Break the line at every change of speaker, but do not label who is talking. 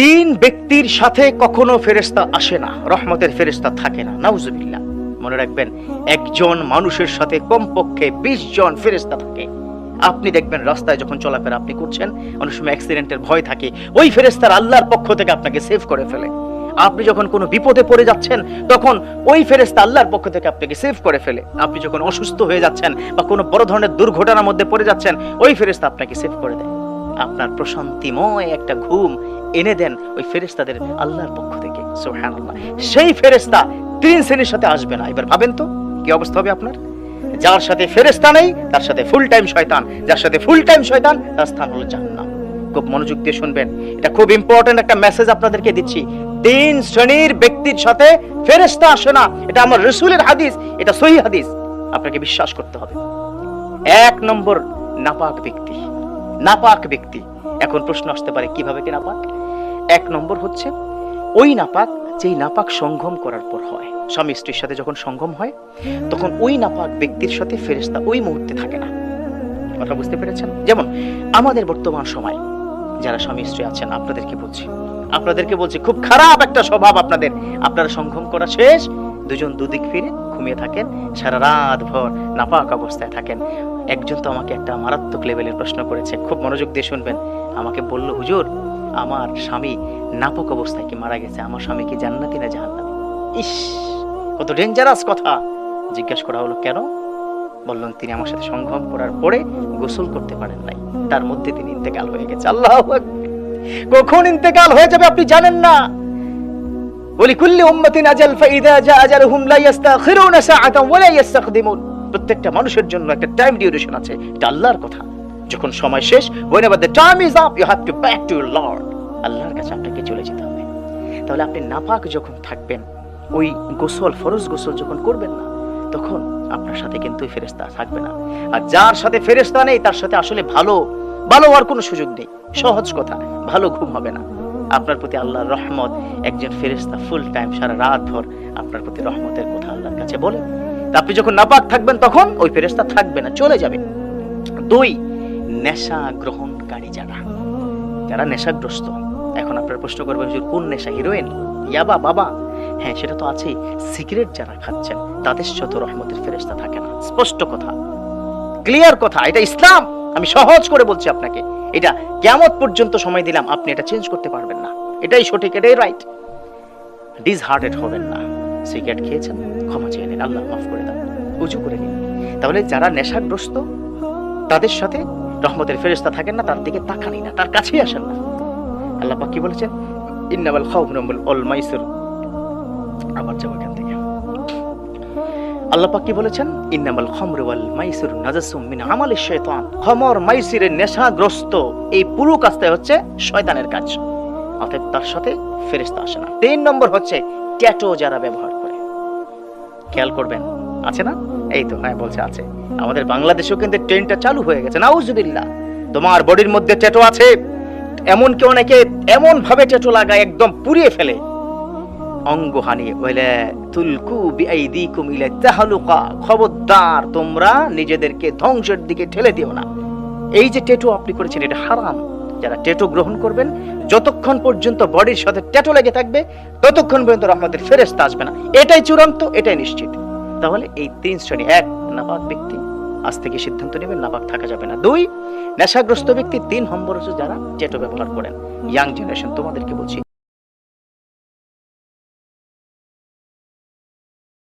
তিন ব্যক্তির সাথে কখনো ফেরেস্তা আসে না, রহমতের ফেরেস্তা থাকে না। নাউজুবিল্লাহ। মনে রাখবেন, একজন মানুষের সাথে কমপক্ষে বিশ জন ফেরেস্তা থাকে। আপনি দেখবেন, রাস্তায় যখন চলাফেরা আপনি করছেন, অনেক সময় অ্যাক্সিডেন্টের ভয় থাকে। ওই ফেরেস্তার আল্লাহর পক্ষ থেকে আপনাকে সেভ করে ফেলে। আপনি যখন কোনো বিপদে পড়ে যাচ্ছেন, তখন ওই ফেরেস্তা আল্লাহর পক্ষ থেকে আপনাকে সেভ করে ফেলে। আপনি যখন অসুস্থ হয়ে যাচ্ছেন বা কোনো বড় ধরনের দুর্ঘটনার মধ্যে পড়ে যাচ্ছেন, ওই ফেরেস্তা আপনাকে সেভ করে দেয়। আপনার প্রশান্তিময় একটা ঘুম এনে দেন ওই ফেরেস্তাদের আল্লাহর পক্ষ থেকে, সুবহানাল্লাহ। সেই ফেরেস্তা তিন শ্রেণির সাথে আসবে না। এবার ভাবেন তো, কি অবস্থা হবে আপনার? যার সাথে ফেরেস্তা নেই, তার সাথে ফুল টাইম শয়তান। যার সাথে ফুল টাইম শয়তান, তার স্থান হলো জাহান্নাম। খুব মনোযোগ দিয়ে শুনবেন। এটা খুব ইম্পর্টেন্ট একটা মেসেজ আপনাদেরকে দিচ্ছি। তিন শ্রেণির ব্যক্তির সাথে ফেরেস্তা আসে না। এটা আমার রসুলের হাদিস, এটা সহি হাদিস। আপনাকে বিশ্বাস করতে হবে। এক নম্বর নাপাক ব্যক্তি। নাপাক ব্যক্তি। এখন প্রশ্ন আসতে পারে, কীভাবে কি নাপাক? এক নম্বর হচ্ছে, ওই নাপাক যেই নাপাক সঙ্গম করার পর হয়। স্বামী স্ত্রীর সাথে যখন সঙ্গম হয়, তখন ওই নাপাক ব্যক্তির সাথে ফেরেস্তা ওই মুহূর্তে থাকে না। কথা বুঝতে পেরেছেন? যেমন, আমাদের বর্তমান সময়, যারা স্বামী স্ত্রী আছেন, আপনাদেরকে বলছি আপনাদেরকে বলছি, খুব খারাপ একটা স্বভাব আপনাদের। আপনারা সঙ্গম করা শেষ দুজন দুদিক ফিরে ঘুমিয়ে থাকেন, সারা রাত ভর নাপাক অবস্থায় থাকেন। একজন তো আমাকে একটা মারাত্মক লেভেলের প্রশ্ন করেছে, খুব মনোযোগ দিয়ে শুনবেন। আমাকে বলল, হুজুর, আমার স্বামী নাপক অবস্থায় কি মারা গেছে? আমার স্বামী কি জান্নাতি না জাহান্নামী? ইস, কত ডেঞ্জারাস কথা। জিজ্ঞাসা করা হলো, কেন? বললেন, তিনি আমার সাথে সঙ্গম করার পরে গোসল করতে পারেন নাই। তার মধ্যে তিনি ইন্তেকাল হয়ে গেছে। আল্লাহ কখন ইন্তেকাল হয়ে যাবে আপনি জানেন না। প্রত্যেকটা মানুষের জন্য একটা টাইম ডিউরেশন আছে, এটা আল্লাহর কথা। যখন সময় শেষ আল্লাহর কাছে আপনাকে চলে যেতে হবে। তাহলে আপনি নাপাক যখন থাকবেন, ওই গোসল, ফরজ গোসল যখন করবেন না, তখন আপনার সাথে কিন্তু ফেরেস্তা থাকবে না। আর যার সাথে ফেরেস্তা নেই, তার সাথে আসলে ভালো ভালো হওয়ার কোনো সুযোগ নেই। সহজ কথা, ভালো ঘুম হবে না। আপনার প্রতি আল্লাহর রহমত, একজন ফেরেস্তা ফুল টাইম সারা রাত ভর আপনার প্রতি রহমতের কথা আল্লাহর কাছে বলে। আপনি যখন নাপাক থাকবেন তখন ওই ফেরেস্তা থাকবে না, চলে যাবে। দুই, নেশা গ্রহণকারী যারা যারা নেশাগ্রস্ত। এখন আপনার প্রশ্ন করবেন যে কোন নেশা হিরোইন ইয়াবা বাবা? হ্যাঁ সেটা তো আছেই। সিগারেট যারা খাচ্ছেন, তাদের সাথে রহমতের ফেরেস্তা থাকে না। স্পষ্ট কথা। ক্লিয়ার কথা, এটা ইসলাম। আমি সহজ করে বলছি আপনাকে, এটা কেমত পর্যন্ত সময় দিলাম আপনি এটা চেঞ্জ করতে পারবেন না। এটাই সঠিক, এটাই রাইট ডিস হার্টেড হবেন না। সিগারেট খেয়েছেন, ক্ষমা চেয়ে নিন, আল্লাহ মাফ করে দাও উঁচু করে নিন। তাহলে যারা নেশাগ্রস্ত, তাদের সাথে রহমতের ফেরেস্তা থাকেন না, তার দিকে তাকানি না, তার কাছেই আসেন না। আল্লাহ পাক কি বলেছেন? ইন্নামাল খাউফুল অল মাইসুর। আবার যাব এখান থেকে। আল্লাহ বলেছেন? ইন্নামাল খামরু ওয়াল মিন আমালি শাইতান খমর নেশাগ্রস্ত। এই পুরো হচ্ছে শয়তানের কাজ। অতএব তার সাথে ফেরেশতা আসে না। তিন নম্বর হচ্ছে ট্যাটো যারা ব্যবহার করে। খেয়াল করবেন, আছে না? এই তো হ্যাঁ বলছে, আছে। আমাদের বাংলাদেশেও কিন্তু ট্রেনটা চালু হয়ে গেছে। নাউজুবিল্লাহ। তোমার বডির মধ্যে ট্যাটো আছে। এমন কি অনেকে এমন ভাবে ট্যাটো লাগায়, একদম পুড়িয়ে ফেলে। অঙ্গহানি তুলকু তাহলুকা। খবরদার, তোমরা নিজেদেরকে ধ্বংসের দিকে ঠেলে দিও না। এই যে ট্যাটু আপনি করেছেন, এটা হারাম। যারা ট্যাটু গ্রহণ করবেন, যতক্ষণ পর্যন্ত বডির সাথে ট্যাটু লেগে থাকবে, ততক্ষণ পর্যন্ত রহমতের ফেরেস্তা আসবে না। এটাই চূড়ান্ত, এটাই নিশ্চিত। তাহলে এই তিন শ্রেণি, এক, নাপাক ব্যক্তি। আজ থেকে সিদ্ধান্ত নেবেন, নাপাক থাকা যাবে না। দুই, নেশাগ্রস্ত ব্যক্তি, তিন নম্বর যারা ট্যাটু ব্যবহার করেন। ইয়াং জেনারেশন তোমাদেরকে বলছি